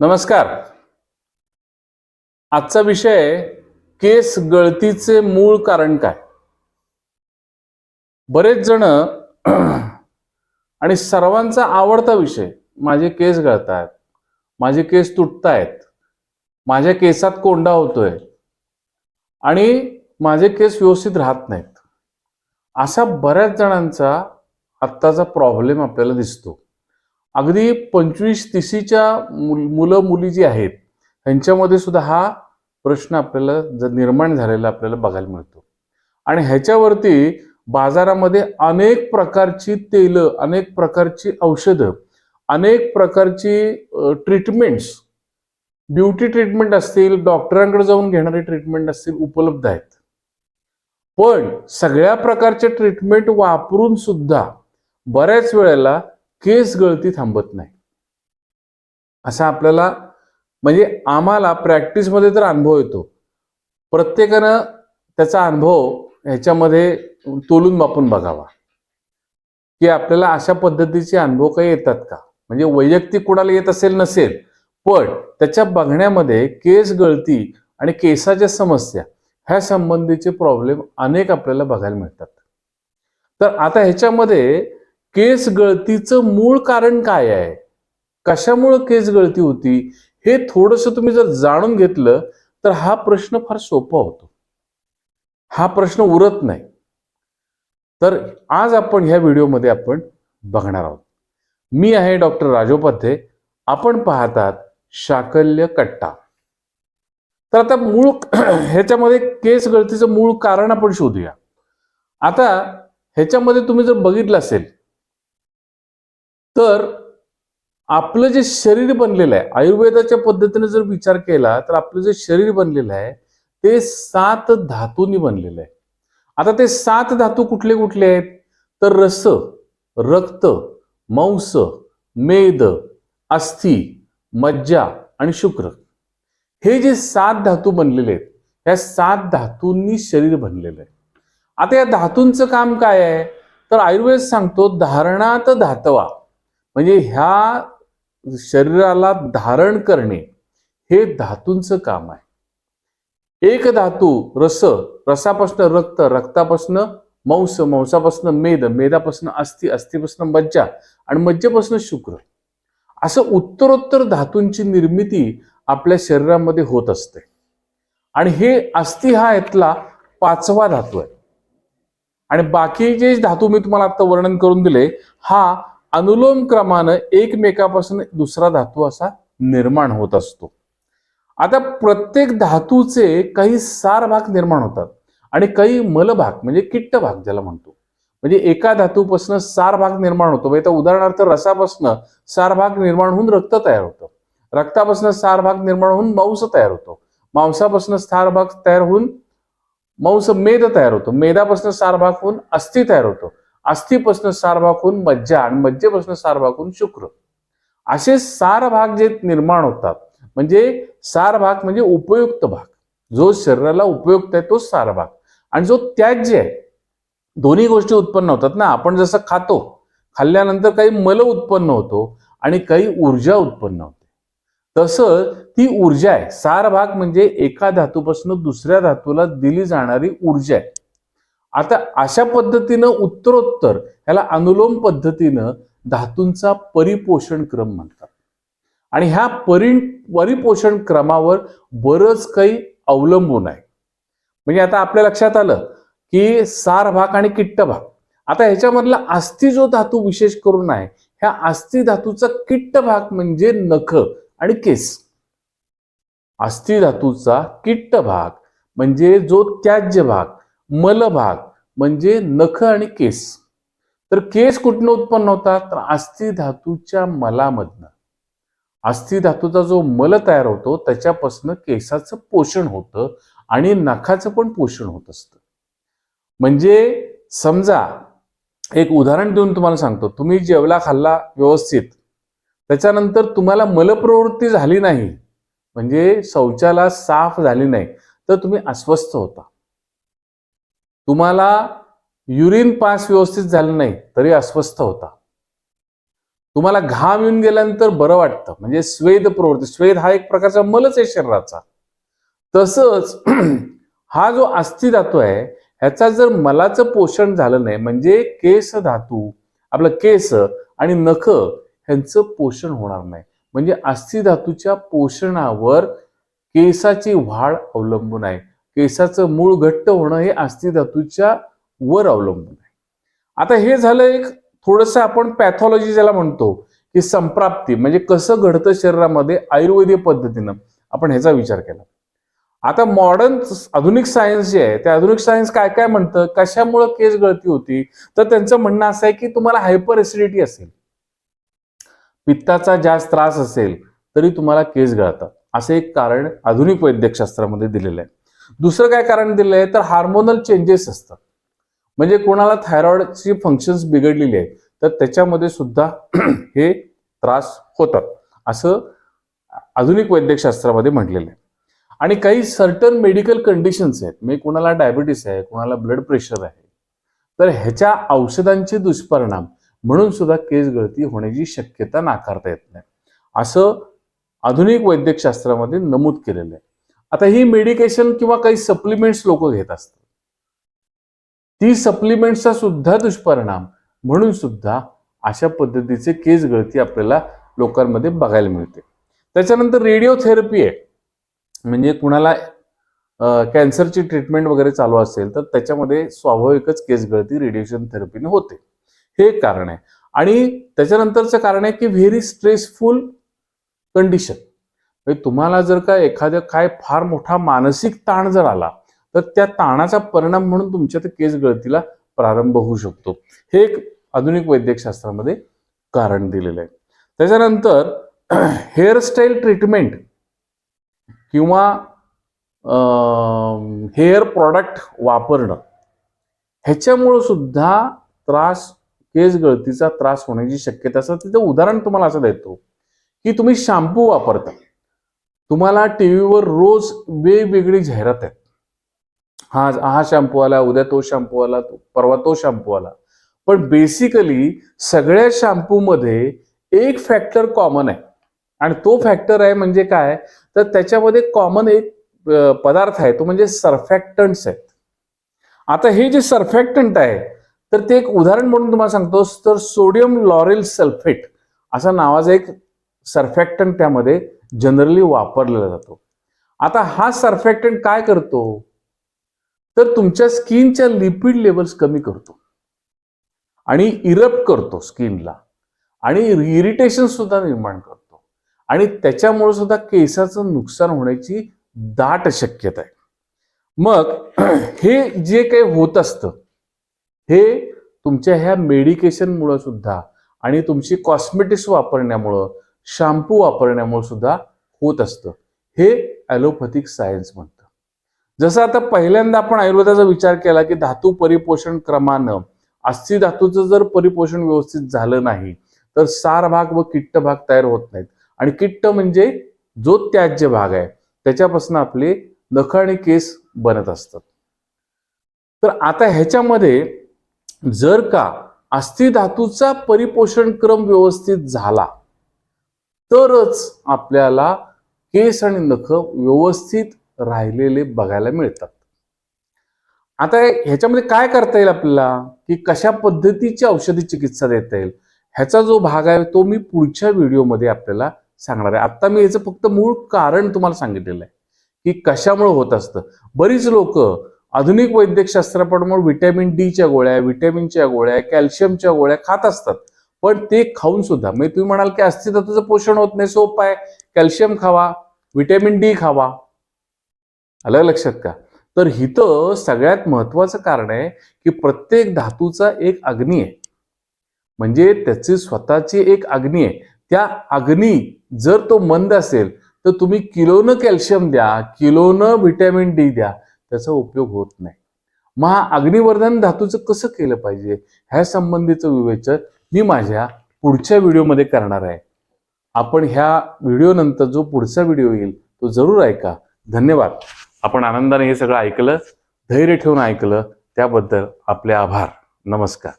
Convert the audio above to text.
नमस्कार. आजचा विषय केस गळतीचे मूळ कारण काय? बरेच जण आणि सर्वांचा आवडता विषय माझे केस गळतायत माझे केस तुटतायत माझ्या केसात कोंडा होतोय आणि माझे केस व्यवस्थित राहत नाहीत. असा बऱ्याच जणांचा आत्ताचा प्रॉब्लेम आपल्याला दिसतो. अगदी पंचवीस तीसीच्या मुल- मुलं मुली जी आहेत ह्यांच्यामध्ये सुद्धा हा प्रश्न आपल्याला ज- निर्माण झालेला आपल्याला बघायला मिळतो. आणि ह्याच्यावरती बाजारामध्ये अनेक प्रकारची तेलं अनेक प्रकारची औषधं अनेक प्रकारची ट्रीटमेंट्स ब्युटी ट्रीटमेंट असतील डॉक्टरांकडे जाऊन घेणारे ट्रीटमेंट असतील उपलब्ध आहेत. पण सगळ्या प्रकारचे ट्रीटमेंट वापरून सुद्धा बऱ्याच वेळेला केस गळती थांबत नाही. असा आपल्याला म्हणजे आम्हाला प्रॅक्टिसमध्ये तर अनुभव येतो. प्रत्येकानं त्याचा अनुभव ह्याच्यामध्ये तोलून मापून बघावा. की आपल्याला अशा पद्धतीचे अनुभव काही येतात का? म्हणजे वैयक्तिक कुणाला येत असेल नसेल पण त्याच्या बघण्यामध्ये केस गळती आणि केसाच्या समस्या ह्या संबंधीचे प्रॉब्लेम अनेक आपल्याला बघायला मिळतात. तर आता ह्याच्यामध्ये केस गळतीचं मूळ कारण काय आहे? कशामुळं केस गळती होती? हे थोडस तुम्ही जर जाणून घेतलं तर हा प्रश्न फार सोपा होतो. हा प्रश्न उरत नाही. तर आज आपण ह्या व्हिडिओमध्ये आपण बघणार आहोत. मी आहे डॉक्टर राजोपाध्ये आपण पाहतात शाकल्य कट्टा. तर आता मूळ ह्याच्यामध्ये केस गळतीचं मूळ कारण आपण शोधूया. आता ह्याच्यामध्ये तुम्ही जर बघितलं असेल तर आपलं जे शरीर बनलेलं आहे आयुर्वेदाच्या पद्धतीने जर विचार केला तर आपलं जे शरीर बनलेलं आहे ते सात धातूंनी बनलेलं आहे. आता ते सात धातू कुठले कुठले आहेत? तर रस रक्त मांस मेद अस्थि मज्जा आणि शुक्र. हे जे सात धातू बनलेले आहेत ह्या सात धातूंनी शरीर बनलेलं आहे. आता या धातूंचं काम काय आहे? तर आयुर्वेद सांगतो धारणात धातवा. म्हणजे ह्या शरीराला धारण करणे हे धातूंचं काम आहे. एक धातू रस रसापासून रक्त रक्तापासून मांस मांसापासून मेद मेदापासनं अस्थि अस्थिपासून मज्जा आणि मज्जेपासनं शुक्र. असं उत्तरोत्तर धातूंची निर्मिती आपल्या शरीरामध्ये होत असते. आणि हे अस्थि हा यातला पाचवा धातू आहे. आणि बाकी जे धातू मी तुम्हाला आता वर्णन करून दिले हा अनुलोम क्रमानं एकमेकापासून दुसरा धातू असा निर्माण होत असतो. आता प्रत्येक धातूचे काही सार भाग निर्माण होतात आणि काही मलभाग म्हणजे किट्ट भाग ज्याला म्हणतो. म्हणजे एका धातूपासून सार भाग निर्माण होतो. म्हणजे उदाहरणार्थ रसापासून सार भाग निर्माण होऊन रक्त तयार होतं. रक्तापासून सार भाग निर्माण होऊन मांस तयार होतो. मांसापासून सार भाग तयार होऊन मांस मेद तयार होतो. मेदापासून सार भाग होऊन अस्थि तयार होतो. अस्थीपासून सार भाग होऊन मज्जा आणि मज्जेपासून सार भाग होऊन शुक्र. असे सार भाग जे निर्माण होतात म्हणजे सार भाग म्हणजे उपयुक्त भाग. जो शरीराला उपयुक्त आहे तो सार भाग. आणि जो त्याज्य आहे दोन्ही गोष्टी उत्पन्न होतात ना. आपण जसं खातो खाल्ल्यानंतर काही मल उत्पन्न होतो आणि काही ऊर्जा उत्पन्न होते. तसं ती ऊर्जा आहे. सार भाग म्हणजे एका धातूपासून दुसऱ्या धातूला दिली जाणारी ऊर्जा आहे. आता अशा पद्धतीनं उत्तरोत्तर ह्याला अनुलोम पद्धतीनं धातूंचा परिपोषण क्रम म्हणतात. आणि ह्या परि परिपोषण क्रमावर बरंच काही अवलंबून आहे. म्हणजे आता आपल्या लक्षात आलं की सार भाग आणि किट्ट भाग. आता ह्याच्यामधला अस्थि जो धातू विशेष करून आहे ह्या अस्थि धातूचा किट्ट भाग म्हणजे नख आणि केस. अस्थि धातूचा किट्ट भाग म्हणजे जो त्याज्य भाग. मल भाग म्हणजे नख आणि केस. तर केस कुठनं उत्पन्न होतात तर अस्थि धातूच्या मलामधनं. अस्थि धातूचा जो मल तयार होतो त्याच्यापासून केसाचं पोषण होतं आणि नखाचं पण पोषण होत असतं. म्हणजे समजा एक उदाहरण देऊन तुम्हाला सांगतो. तुम्ही जेवला खाल्ला व्यवस्थित त्याच्यानंतर तुम्हाला मलप्रवृत्ती झाली नाही म्हणजे शौचाला साफ झाली नाही तर तुम्ही अस्वस्थ होता. तुम्हाला युरिन पास व्यवस्थित झालं नाही तरी अस्वस्थ होता. तुम्हाला घाम येऊन गेल्यानंतर बरं वाटतं. म्हणजे स्वेद प्रवृत्ती स्वेद हा एक प्रकारचा मलच आहे शरीराचा. तसंच हा जो अस्थि धातू आहे ह्याचा जर मलाचं पोषण झालं नाही म्हणजे केस धातू आपलं केस आणि नख ह्यांचं पोषण होणार नाही. म्हणजे अस्थि धातूच्या पोषणावर केसाची वाढ अवलंबून आहे. केसाचं मूळ घट्ट होणं हे अस्थि धातूच्या वर अवलंबून आहे. आता हे झालं एक थोडंसं आपण पॅथॉलॉजी ज्याला म्हणतो की संप्राप्ती म्हणजे कसं घडतं शरीरामध्ये आयुर्वेदिक पद्धतीनं आपण ह्याचा विचार केला. आता मॉडर्न आधुनिक सायन्स जे आहे ते आधुनिक सायन्स काय काय म्हणतं कशामुळं केस गळती होती तर त्यांचं म्हणणं असं आहे की तुम्हाला हायपर एसिडिटी असेल. पित्ताचा जास्त त्रास असेल तरी तुम्हाला केस गळतात. असं एक कारण आधुनिक वैद्यकशास्त्रामध्ये दिलेलं आहे. दुसरं काय कारण दिलं आहे तर हार्मोनल चेंजेस असतात. म्हणजे कोणाला थायरॉइडची फंक्शन्स बिघडलेली आहेत तर त्याच्यामध्ये सुद्धा हे त्रास होतात. असं आधुनिक वैद्यकशास्त्रामध्ये म्हटलेलं आहे. आणि काही सर्टन मेडिकल कंडिशन्स आहेत. म्हणजे कोणाला डायबिटीस आहे कोणाला ब्लड प्रेशर आहे. तर ह्याच्या औषधांचे दुष्परिणाम म्हणून सुद्धा केस गळती होण्याची शक्यता नाकारता येत नाही. असं आधुनिक वैद्यकशास्त्रामध्ये नमूद केलेलं आहे. आता ही मेडिकेशन किंवा काही सप्लिमेंट्स लोक घेत असतात. ती सप्लिमेंट्सचा सुद्धा दुष्परिणाम म्हणून सुद्धा अशा पद्धतीचे केस गळती आपल्याला लोकांमध्ये बघायला मिळते. त्याच्यानंतर रेडिओथेरपी आहे. म्हणजे कुणाला कॅन्सरची ट्रीटमेंट वगैरे चालू असेल तर त्याच्यामध्ये स्वाभाविकच केस गळती रेडिएशन थेरपीने होते. हे एक कारण आहे. आणि त्याच्यानंतरचं कारण आहे की व्हेरी स्ट्रेसफुल कंडिशन म्हणजे तुम्हाला जर का एखाद्या काय फार मोठा मानसिक ताण जर आला तर त्या ताणाचा परिणाम म्हणून तुमच्या त्या केस गळतीला प्रारंभ होऊ शकतो. हे एक आधुनिक वैद्यकशास्त्रामध्ये कारण दिलेलं आहे. त्याच्यानंतर हेअरस्टाईल ट्रीटमेंट किंवा हेअर प्रॉडक्ट वापरणं ह्याच्यामुळं सुद्धा त्रास केस गळतीचा त्रास होण्याची शक्यता असतात तिथं उदाहरण तुम्हाला असं देतो की तुम्ही शॅम्पू वापरता. तुम्हाला टी व्हीवर रोज वेगवेगळी जाहिरात आहेत. हा हा शॅम्पू आला उद्या तो शॅम्पू आला तो परवा तो शॅम्पू आला. पण बेसिकली सगळ्या शॅम्पूमध्ये एक फॅक्टर कॉमन आहे. आणि तो फॅक्टर आहे म्हणजे काय? तर त्याच्यामध्ये कॉमन एक पदार्थ आहे तो म्हणजे सर्फॅक्टंट्स आहेत. आता हे जे सर्फॅक्टंट आहे तर ते एक उदाहरण म्हणून तुम्हाला सांगतो तर सोडियम लॉरेल सल्फेट असा नावाचा एक सर्फॅक्टंट त्यामध्ये जनरली वापरलेला जातो. आता हा सर्फॅक्टंट काय करतो? तर तुमच्या स्किनच्या लिपिड लेवल्स कमी करतो. आणि इरप्ट करतो स्किनला. आणि इरिटेशन सुद्धा निर्माण करतो. आणि त्याच्यामुळे सुद्धा केसाचं नुकसान होण्याची दाट शक्यता आहे. मग हे जे काही होत असतं हे तुमच्या ह्या मेडिकेशनमुळं सुद्धा आणि तुमची कॉस्मेटिक्स वापरण्यामुळं शॅम्पू वापरण्यामुळे सुद्धा होत असतं. हे ॲलोपॅथिक सायन्स म्हणतं. जसं आता पहिल्यांदा आपण आयुर्वेदाचा विचार केला की धातू परिपोषण क्रमानं अस्थि धातूचं जर परिपोषण व्यवस्थित झालं नाही तर सार भाग व किट्ट भाग तयार होत नाहीत. आणि किट्ट म्हणजे जो त्याज्य भाग आहे त्याच्यापासून आपले नख आणि केस बनत असतात. तर आता ह्याच्यामध्ये जर का अस्थि धातूचा परिपोषण क्रम व्यवस्थित झाला तरच आपल्याला केस आणि नख व्यवस्थित राहिलेले बघायला मिळतात. आता ह्याच्यामध्ये काय करता येईल आपल्याला? की कशा पद्धतीची औषधी चिकित्सा देता येईल? ह्याचा जो भाग आहे तो मी पुढच्या व्हिडिओमध्ये आपल्याला सांगणार आहे. आता मी याचं फक्त मूळ कारण तुम्हाला सांगितलेलं आहे की कशामुळे होत असतं. बरीच लोक आधुनिक वैद्यकशास्त्राप्रमाणे व्हिटॅमिन डीच्या गोळ्या व्हिटॅमिनच्या गोळ्या कॅल्शियमच्या गोळ्या खात असतात. पण ते खाऊन सुद्धा म्हणजे तुम्ही म्हणाल की अस्थितत्वाचं पोषण होत नाही सोप आहे. कॅल्शियम खावा व्हिटॅमिन डी खावा. आलं लक्षात का? तर हिथं सगळ्यात महत्वाचं कारण आहे की प्रत्येक धातूचा एक अग्नी आहे. म्हणजे त्याची स्वतःची एक अग्नी आहे. त्या अग्नी जर तो मंद असेल तर तुम्ही किलोनं कॅल्शियम द्या किलोनं व्हिटॅमिन डी द्या त्याचा उपयोग होत नाही. मग हा अग्निवर्धन धातूचं कसं केलं पाहिजे? ह्या संबंधीचं विवेचन मी माझ्या पुढच्या व्हिडिओमध्ये करणार आहे. आपण ह्या व्हिडिओनंतर जो पुढचा व्हिडिओ येईल तो जरूर ऐका. धन्यवाद. आपण आनंदाने हे सगळं ऐकलं धैर्य ठेवून ऐकलं त्याबद्दल आपले आभार. नमस्कार.